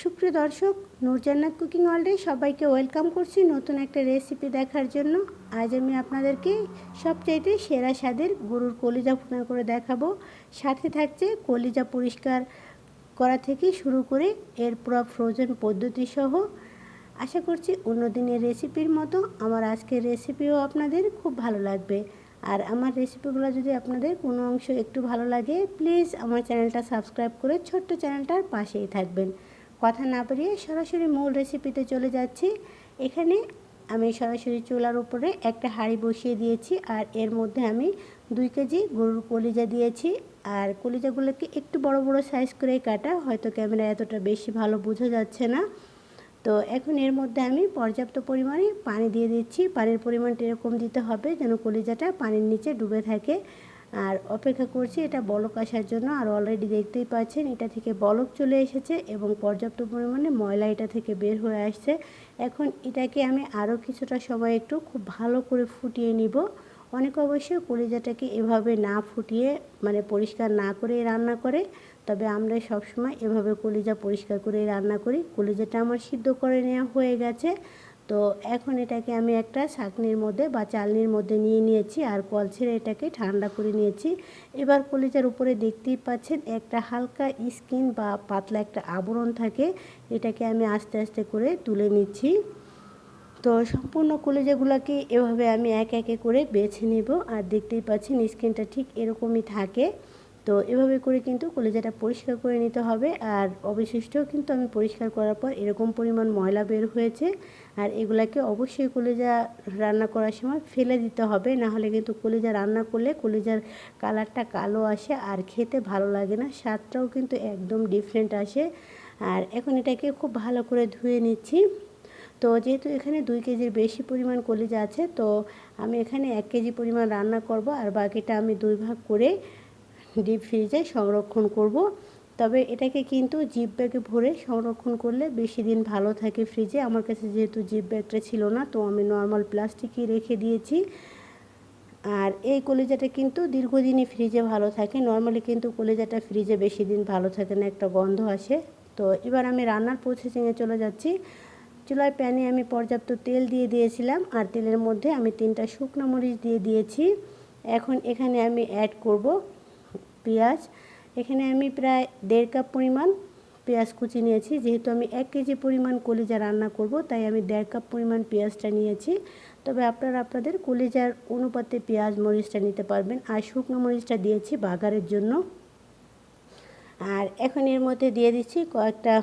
সুপ্রিয় দর্শক, নূরজান্নাত কুকিং ওয়ার্ল্ডে সবাইকে ওয়েলকাম করছি নতুন একটা রেসিপি দেখার জন্য। আজ আমি আপনাদেরকে সবচাইতে সেরা স্বাদের গরুর কলিজা ভুনা করে দেখাবো। সাথে থাকছে কলিজা পরিষ্কার করা থেকে শুরু করে এর পুরো ফ্রোজেন পদ্ধতি সহ। আশা করছি অন্য দিনের রেসিপির মতো আমার আজকের রেসিপিও আপনাদের খুব ভালো লাগবে। আর আমার রেসিপিগুলো যদি আপনাদের কোনো অংশ একটু ভালো লাগে প্লিজ আমার চ্যানেলটা সাবস্ক্রাইব করে ছোট্ট চ্যানেলটার পাশেই থাকবেন। কথা না বাড়িয়ে সরাসরি মূল রেসিপিতে চলে যাচ্ছি। এখানে আমি সরাসরি চুলার উপরে একটা হাঁড়ি বসিয়ে দিয়েছি আর এর মধ্যে আমি দুই কেজি গরুর কলিজা দিয়েছি। আর কলিজাগুলোকে একটু বড় বড় সাইজ করে কাটা, হয়তো ক্যামেরা এতটা বেশি ভালো বোঝা যাচ্ছে না। তো এখন এর মধ্যে আমি পর্যাপ্ত পরিমাণে পানি দিয়ে দিচ্ছি। পানির পরিমাণটা এরকম দিতে হবে যেন কলিজাটা পানির নিচে ডুবে থাকে। আর অপেক্ষা করছি এটা বলক আসার জন্য। আর অলরেডি দেখতেই পাচ্ছেন, এটা থেকে বলক চলে এসেছে এবং পর্যাপ্ত পরিমাণে ময়লা এটা থেকে বের হয়ে আসছে। এখন এটাকে আমি আরও কিছুটা সময় একটু খুব ভালো করে ফুটিয়ে নিব। অনেক অবশ্যই কলিজাটাকে এভাবে না ফুটিয়ে মানে পরিষ্কার না করে রান্না করে, তবে আমরা সবসময় এভাবে কলিজা পরিষ্কার করে রান্না করি। কলিজাটা আমার সিদ্ধ করে নেওয়া হয়ে গেছে। তো এখন এটাকে আমি একটা ছাঁকনির মধ্যে বা চালনির মধ্যে নিয়ে নিয়েছি আর কল ছেড়ে এটাকে ঠান্ডা করে নিয়েছি। এবার কলিজার উপরে দেখতেই পাচ্ছেন একটা হালকা স্কিন বা পাতলা একটা আবরণ থাকে, এটাকে আমি আস্তে আস্তে করে তুলে নিচ্ছি। তো সম্পূর্ণ কলিজাগুলোকে এভাবে আমি এক একে করে বেছে নেব আর দেখতেই পাচ্ছেন স্কিনটা ঠিক এরকমই থাকে। তো এভাবে করে কিন্তু কলেজাটা পরিষ্কার করে নিতে হবে। আর অবশিষ্টও কিন্তু আমি পরিষ্কার করার পর এরকম পরিমাণ ময়লা বের হয়েছে। আর এগুলাকে অবশ্যই কলেজা রান্না করার সময় ফেলে দিতে হবে। না হলে কিন্তু কলেজা রান্না করলে কলেজার কালারটা কালো আসে আর খেতে ভালো লাগে না। স্বাদটাও কিন্তু একদম ডিফারেন্ট আসে। আর এখন এটাকে খুব ভালো করে ধুয়ে নিচ্ছি। তো যেহেতু এখানে দুই কেজির বেশি পরিমাণ কলিজা আছে, তো আমি এখানে এক কেজি পরিমাণ রান্না করব। আর বাকিটা আমি দুই ভাগ করে ডিপ ফ্রিজে সংরক্ষণ করব। তবে এটাকে কিন্তু জিপ ব্যাগে ভরে সংরক্ষণ করলে বেশি দিন ভালো থাকে ফ্রিজে। আমার কাছে যেহেতু জিপ ব্যাগটা ছিল না, তো আমি নর্মাল প্লাস্টিকই রেখে দিয়েছি। আর এই কলেজাটা কিন্তু দীর্ঘদিনই ফ্রিজে ভালো থাকে। নর্মালি কিন্তু কলেজাটা ফ্রিজে বেশি দিন ভালো থাকে না, একটা গন্ধ আসে। তো এবার আমি রান্নার প্রসেসিংয়ে চলে যাচ্ছি। চুলায় প্যানে আমি পর্যাপ্ত তেল দিয়ে দিয়েছিলাম আর তেলের মধ্যে আমি তিনটা শুকনো মরিচ দিয়ে দিয়েছি। এখন এখানে আমি অ্যাড করব পেঁয়াজ। এখানে আমি প্রায় দেড় কাপ পরিমাণ পেঁয়াজ কুচি নিয়েছি। যেহেতু আমি এক কেজি পরিমাণ কলিজা রান্না করব, তাই আমি দেড় কাপ পরিমাণ পেঁয়াজটা নিয়েছি। তবে আপনারা আপনাদের কলিজার অনুপাতে পেঁয়াজ মরিচটা নিতে পারবেন আর শুকনো মরিচটা দিয়েছি বাগারের জন্য। আর এখন এর মধ্যে দিয়ে দিচ্ছি কয়েকটা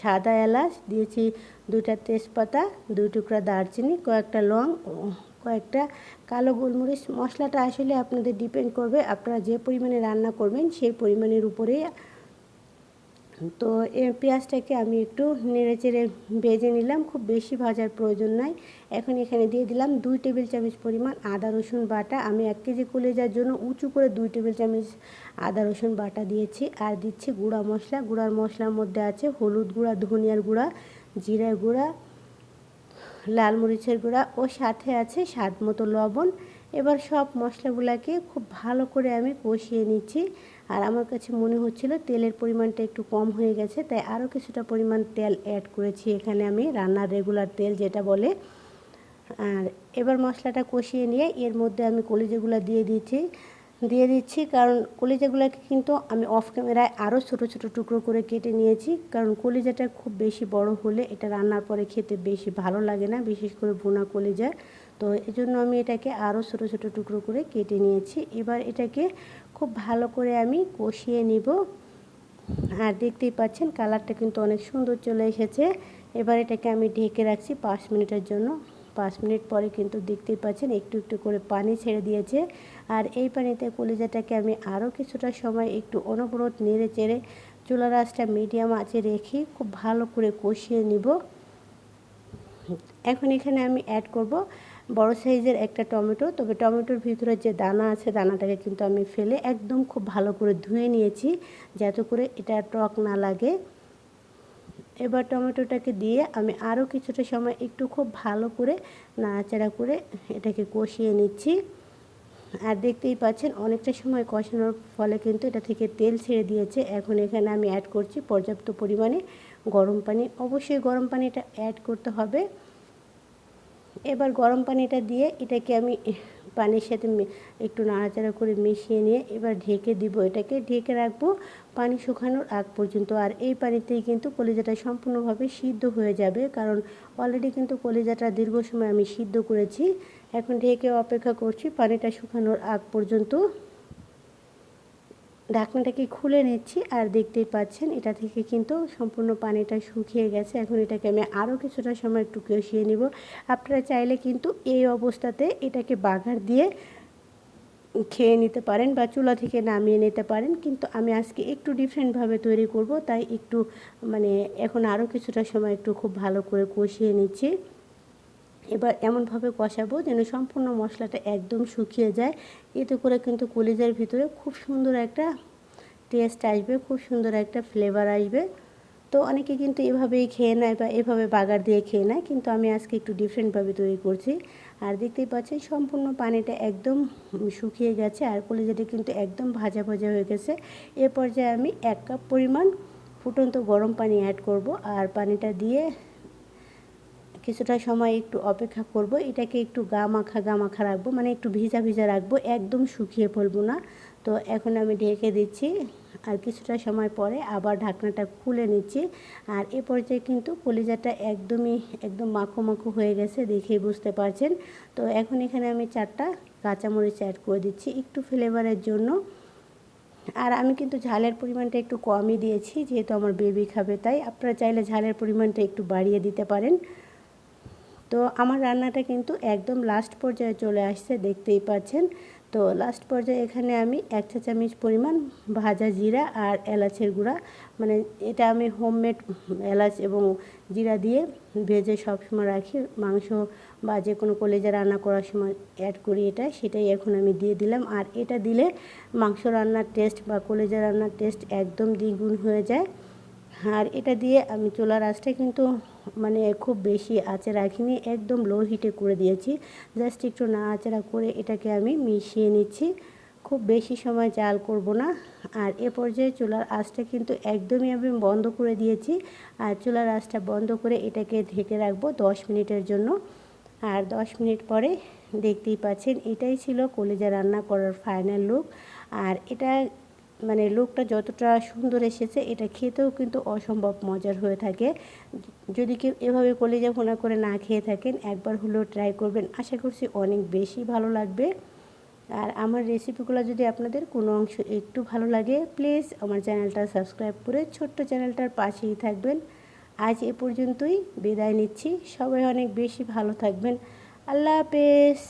সাদা এলাচ, দিয়েছি দুটা তেজপাতা, দুই টুকরা দারচিনি, কয়েকটা লং, কয়েকটা কালো গোলমরিচ। মশলাটা আসলে আপনাদের ডিপেন্ড করবে, আপনারা যে পরিমাণে রান্না করবেন সেই পরিমাণের উপরে তো পেঁয়াজটাকে আমি একটু নেড়ে চেড়ে ভেজে নিলাম, খুব বেশি ভাজার প্রয়োজন নাই। এখন এখানে দিয়ে দিলাম দুই টেবিল চামচ পরিমাণ আদা, রসুন বাটা। আমি এক কেজি কলেজার জন্য উঁচু করে দুই টেবিল চামচ আদা, রসুন বাটা দিয়েছি। আর দিচ্ছি গুঁড়া মশলা। গুঁড়ার মশলার মধ্যে আছে হলুদ গুঁড়া, ধনিয়ার গুঁড়া জিরার গুঁড়া, লাল মরিচের গুঁড়া ও সাথে আছে স্বাদ মতো লবণ। এবার সব মশলাগুলোকে খুব ভালো করে আমি কষিয়ে নিচ্ছি। আর আমার কাছে মনে হচ্ছিল তেলের পরিমাণটা একটু কম হয়ে গেছে, তাই আরও কিছুটা পরিমাণ তেল অ্যাড করেছি এখানে আমি, রান্নার রেগুলার তেল যেটা বলে। আর এবার মশলাটা কষিয়ে নিয়ে এর মধ্যে আমি কলিজাগুলো দিয়ে দিচ্ছি। দিয়ে দিচ্ছি, কারণ কলিজাগুলোকে কিন্তু আমি অফ ক্যামেরায় আরও ছোটো ছোটো টুকরো করে কেটে নিয়েছি। কারণ কলিজাটা খুব বেশি বড় হলে এটা রান্নার পরে খেতে বেশি ভালো লাগে না, বিশেষ করে বোনা কলিজা। তো এই জন্য আমি এটাকে আরও ছোটো ছোটো টুকরো করে কেটে নিয়েছি। এবার এটাকে খুব ভালো করে আমি কষিয়ে নিব। আর দেখতেই পাচ্ছেন, কালারটা কিন্তু অনেক সুন্দর চলে এসেছে। এবার এটাকে আমি ঢেকে রাখছি পাঁচ মিনিটের জন্য। পাঁচ মিনিট পরে কিন্তু দেখতেই পাচ্ছেন, একটু একটু করে পানি ছেড়ে দিয়েছে। আর এই পানিতে কলিজাটাকে আমি আরও কিছুটা সময় একটু অনবরত নেড়ে চেড়ে চুলার আঁচটা মিডিয়াম আঁচে রেখে খুব ভালো করে কষিয়ে নিব। এখন এখানে আমি অ্যাড করব বড় সাইজের একটা টমেটো। তবে টমেটোর ভিতরে যে দানা আছে, দানাটাকে কিন্তু আমি ফেলে একদম খুব ভালো করে ধুয়ে নিয়েছি, যাতে করে এটা টক না লাগে। এবার টমেটোটাকে দিয়ে আমি আরও কিছুটা সময় একটু খুব ভালো করে নাড়াচাড়া করে এটাকে কষিয়ে নিচ্ছি। আর দেখতেই পাচ্ছেন অনেকটা সময় কষানোর ফলে কিন্তু এটা থেকে তেল ছেড়ে দিয়েছে। এখন এখানে আমি অ্যাড করছি পর্যাপ্ত পরিমাণে গরম পানি। অবশ্যই গরম পানিটা অ্যাড করতে হবে। এবার গরম পানিটা দিয়ে এটাকে আমি পানির সাথে একটু নাড়াচাড়া করে মিশিয়ে নিয়ে এবার ঢেকে দিব। এটাকে ঢেকে রাখব পানি শুকানোর আগ পর্যন্ত। আর এই পানিতেই কিন্তু কলিজাটা সম্পূর্ণভাবে সিদ্ধ হয়ে যাবে। কারণ অলরেডি কিন্তু কলিজাটা দীর্ঘ সময় আমি সিদ্ধ করেছি। এখন ঢেকে অপেক্ষা করছি পানিটা শুকানোর আগ পর্যন্ত। ঢাকনাটাকে খুলে নিচ্ছি আর দেখতেই পাচ্ছেন, এটা থেকে কিন্তু সম্পূর্ণ পানিটা শুকিয়ে গেছে। এখন এটাকে আমি আরও কিছুটা সময় একটু কষিয়ে নিব। আপনারা চাইলে কিন্তু এই অবস্থাতে এটাকে বাঘার দিয়ে খেয়ে নিতে পারেন বা চুলা থেকে নামিয়ে নিতে পারেন। কিন্তু আমি আজকে একটু ডিফারেন্টভাবে তৈরি করব, তাই একটু মানে এখন আরও কিছুটা সময় একটু খুব ভালো করে কষিয়ে নিচ্ছি। এবার এমনভাবে কষাবো যেন সম্পূর্ণ মশলাটা একদম শুকিয়ে যায়। এতে করে কিন্তু কলিজার ভিতরে খুব সুন্দর একটা টেস্ট আসবে, খুব সুন্দর একটা ফ্লেভার আসবে। তো অনেকে কিন্তু এভাবেই খেয়ে নেয় বা এভাবে বাগার দিয়ে খেয়ে নেয়, কিন্তু আমি আজকে একটু ডিফারেন্টভাবে তৈরি করছি। আর দেখতেই পাচ্ছেন সম্পূর্ণ পানিটা একদম শুকিয়ে গেছে আর কলিজাটা কিন্তু একদম ভাজা ভাজা হয়ে গেছে। এ পর্যায়ে আমি এক কাপ পরিমাণ ফুটন্ত গরম পানি অ্যাড করব আর পানিটা দিয়ে কিছুটা সময় একটু অপেক্ষা করব, এটাকে একটু গা মাখা গা মাখা রাখব মানে একটু ভিজা ভিজা রাখব, একদম শুকিয়ে ফেলব না। তো এখন আমি ঢেকে দিচ্ছি, আর কিছুটা সময় পরে আবার ঢাকনাটা খুলে নিচ্ছি। আর এ পর্যায়ে কিন্তু কলিজাটা একদমই, একদম মাখো মাখো হয়ে গেছে দেখেই বুঝতে পারছেন। তো এখন এখানে আমি চারটা কাঁচামরিচ অ্যাড করে দিচ্ছি একটু ফ্লেভারের জন্য। আর আমি কিন্তু ঝালের পরিমাণটা একটু কমই দিয়েছি, যেহেতু আমার বেবি খাবে, তাই আপনারা চাইলে ঝালের পরিমাণটা একটু বাড়িয়ে দিতে পারেন। তো আমার রান্নাটা কিন্তু একদম লাস্ট পর্যায়ে চলে আসছে, দেখতেই পাচ্ছেন। তো লাস্ট পর্যায়ে এখানে আমি এক চা চামচ পরিমাণ ভাজা জিরা আর এলাচের গুঁড়া মানে এটা আমি হোমমেড এলাচ এবং জিরা দিয়ে ভেজে সবসময় রাখি। মাংস বা যে কোনো কলেজে রান্না করার সময় অ্যাড করি এটা, সেটাই এখন আমি দিয়ে দিলাম। আর এটা দিলে মাংস রান্নার টেস্ট বা কলেজে রান্নার টেস্ট একদম দ্বিগুণ হয়ে যায়। আর এটা দিয়ে আমি চুলার আঁচটা কিন্তু মানে খুব বেশি আঁচে রাখিনি, একদম লো হিটে করে দিয়েছি। জাস্ট একটু নাড়াচাড়া করে এটাকে আমি মিশিয়ে নিচ্ছি। খুব বেশি সময় জাল করব না। আর এ পর্যায়ে চুলার আঁচটা কিন্তু একদমই আমি বন্ধ করে দিয়েছি। আর চুলার আঁচটা বন্ধ করে এটাকে ঢেকে রাখব দশ মিনিটের জন্য। আর দশ মিনিট পরে দেখতেই পাচ্ছেন, এটাই ছিল কলেজা রান্না করার ফাইনাল লুক আর এটা মানে লুকটা যতটা সুন্দর এসেছে, এটা খেতেও কিন্তু অসম্ভব মজার হয়ে থাকে। যদি কেউ এভাবে কলিজা ভোনা করে না খেয়ে থাকেন, একবার হলেও ট্রাই করবেন। আশা করছি অনেক বেশি ভালো লাগবে। আর আমার রেসিপিগুলো যদি আপনাদের কোনো অংশ একটু ভালো লাগে প্লিজ আমার চ্যানেলটা সাবস্ক্রাইব করে ছোট্ট চ্যানেলটার পাশেই থাকবেন। আজ এ পর্যন্তই, বিদায় নিচ্ছি। সবাই অনেক বেশি ভালো থাকবেন। আল্লাহ হাফেজ।